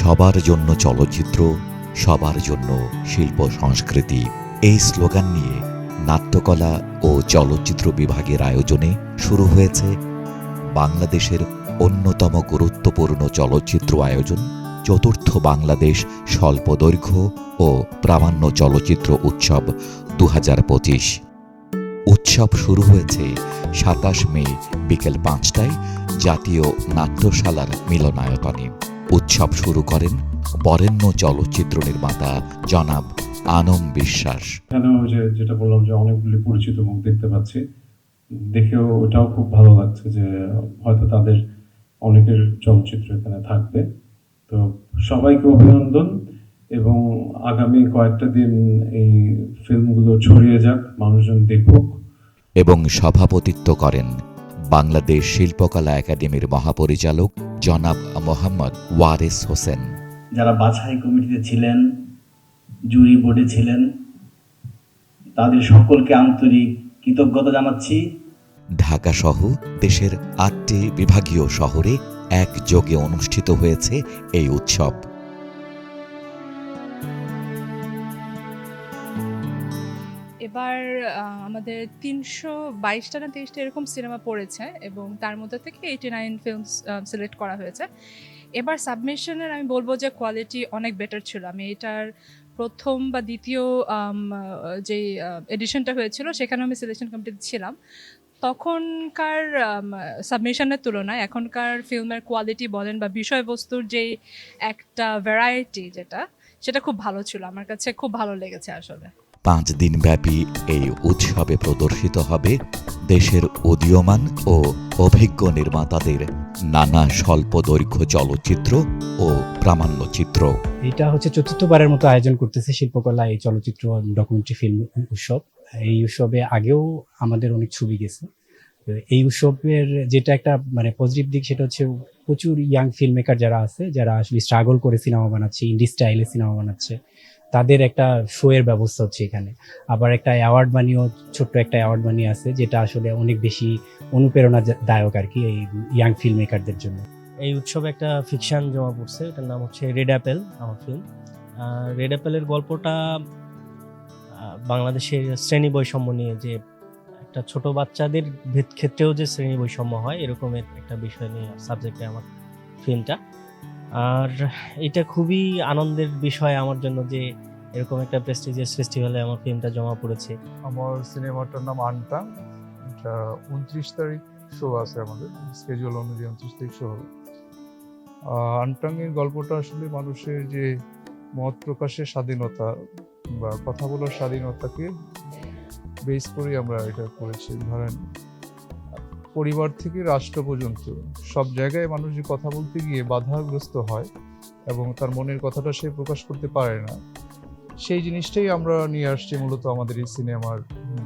সবার জন্য চলচ্চিত্র, সবার জন্য শিল্প সংস্কৃতি। এই স্লোগান নিয়ে নাট্যকলা ও চলচ্চিত্র বিভাগের আয়োজনে শুরু হয়েছে বাংলাদেশের অন্যতম গুরুত্বপূর্ণ চলচ্চিত্র আয়োজন, চতুর্থ বাংলাদেশ স্বল্পদৈর্ঘ্য ও প্রামাণ্য চলচ্চিত্র উৎসব দু হাজার পঁচিশ। উৎসব শুরু হয়েছে সাতাশ মে বিকেল পাঁচটায় জাতীয় নাট্যশালার মিলনায়তনে। উৎসব শুরু করেন বরেণ্য চলচ্চিত্র নির্মাতা জনাব আনম বিশ্বাস। যেটা বললাম যে অনেকগুলি পরিচিত মুখ দেখতে পাচ্ছি। দেখেও ওটাও খুব ভালো লাগছে যে হয়তো তাদের অনেকের চলচ্চিত্র এখানে থাকবে। তো সবাইকে অভিনন্দন এবং আগামী কয়েকটা দিন এই ফিল্মগুলো ছড়িয়ে যাক মানুষজন দেখুক। এবং সভাপতিত্ব করেন বাংলাদেশ শিল্পকলা একাডেমির মহাপরিচালক জনাব মোহাম্মদ ওয়ারেস হোসেন। যারা বাছাই কমিটিতে ছিলেন জুরি বোর্ডে ছিলেন তাদের সকলকে আন্তরিক কৃতজ্ঞতা জানাচ্ছি। ঢাকাসহ দেশের আটটি বিভাগীয় শহরে একযোগে অনুষ্ঠিত হয়েছে এই উৎসব। এবার আমাদের তিনশো বাইশটা না তেইশটা এরকম সিনেমা পড়েছে এবং তার মধ্যে থেকে এইটি নাইন ফিল্মস সিলেক্ট করা হয়েছে। এবার সাবমিশনের আমি বলব যে কোয়ালিটি অনেক বেটার ছিল। আমি এটার প্রথম বা দ্বিতীয় যে এডিশনটা হয়েছিল সেখানে আমি সিলেকশন কমিটিতে ছিলাম। তখনকার সাবমিশনের তুলনায় এখনকার ফিল্মের কোয়ালিটি বলেন বা বিষয়বস্তুর যে একটা ভ্যারাইটি যেটা, সেটা খুব ভালো ছিল। আমার কাছে খুব ভালো লেগেছে আসলে। পাঁচ দিনব্যাপী এই উৎসবে প্রদর্শিত হবে দেশের উদীয়মান ও অভিজ্ঞ নির্মাতাদের নানা স্বল্প দৈর্ঘ্য চলচ্চিত্র ও প্রামাণ্যচিত্র। এটা হচ্ছে চতুর্থবারের মতো আয়োজন করতেছে শিল্পকলা এই চলচ্চিত্র ডকুমেন্টারি ফিল্ম উৎসব। এই উৎসবে আগেও আমাদের অনেক ছবি গেছে। এই উৎসবের যেটা একটা মানে পজিটিভ দিক সেটা হচ্ছে প্রচুর ইয়াং ফিল্ম মেকার যারা আছে, যারা আসলে স্ট্রাগল করে সিনেমা বানাচ্ছে ইন্ডি স্টাইলে সিনেমা বানাচ্ছে। তাদের একটা শো এর ব্যবস্থা হচ্ছে এখানে। আবার একটা অ্যাওয়ার্ড মানিও ছোট্ট একটা অ্যাওয়ার্ড মানি আছে, যেটা আসলে অনেক বেশি অনুপ্রেরণাদায়ক আর কি এই ইয়াং ফিল্ম মেকারদের জন্য। এই উৎসবে একটা ফিকশন জমা পড়ছে, এটার নাম হচ্ছে রেড অ্যাপেল আমার ফিল্ম রেড অ্যাপেলের গল্পটা বাংলাদেশের শ্রেণি বৈষম্য নিয়ে যে একটা ছোট বাচ্চাদের ক্ষেত্রেও যে শ্রেণি বৈষম্য হয়, এরকমের একটা বিষয় নিয়ে সাবজেক্টে আমার ফিল্মটা আর এটা খুবই আনন্দের বিষয় আমার জন্য যে এরকম একটা প্রেস্টিজিয়াস ফেস্টিভ্যালে আমার ফিল্মটা জমা পড়েছে। আমার সিনেমাটার নাম আনটাং। এটা উনত্রিশ তারিখ শো আছে আমাদের। স্কেজুয়াল অনুযায়ী উনত্রিশ তারিখ শো হবে। আনটাং এর গল্পটা আসলে মানুষের যে মত প্রকাশের স্বাধীনতা বা কথা বলার স্বাধীনতাকে বেস করে আমরা এটা করেছি। ধরেন পরিবার থেকে রাষ্ট্র পর্যন্ত। সব জায়গায় মানুষ যে কথা বলতে গিয়ে বাধাগ্রস্ত হয় এবং তার মনের কথাটা সে প্রকাশ করতে পারে না। সেই জিনিসটাই আমরা নিয়ে আসছি মূলত আমাদের এই সিনেমার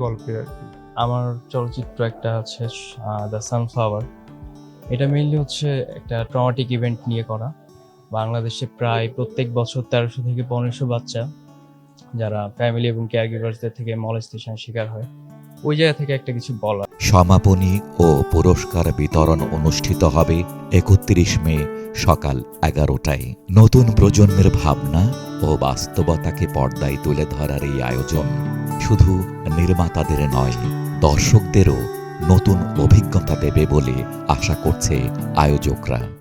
গল্পে আর কি। আমার চলচ্চিত্র একটা আছে দ্য সানফ্লাওয়ার এটা মেইনলি হচ্ছে একটা ট্রমাটিক ইভেন্ট নিয়ে করা। বাংলাদেশে প্রায় প্রত্যেক বছর তেরোশো থেকে পনেরোশো বাচ্চা, যারা ফ্যামিলি এবং কেয়ারগিভার্সদের থেকে মলেস্টেশন শিকার হয়। ওই জায়গা থেকে একটা কিছু বলা সমাপনী ও পুরস্কার বিতরণ অনুষ্ঠিত হবে একত্রিশ মে সকাল এগারোটায়। নতুন প্রজন্মের ভাবনা ও বাস্তবতাকে পর্দায় তুলে ধরার এই আয়োজন শুধু নির্মাতাদের নয়, দর্শকদেরও নতুন অভিজ্ঞতা দেবে বলে আশা করছে আয়োজকরা।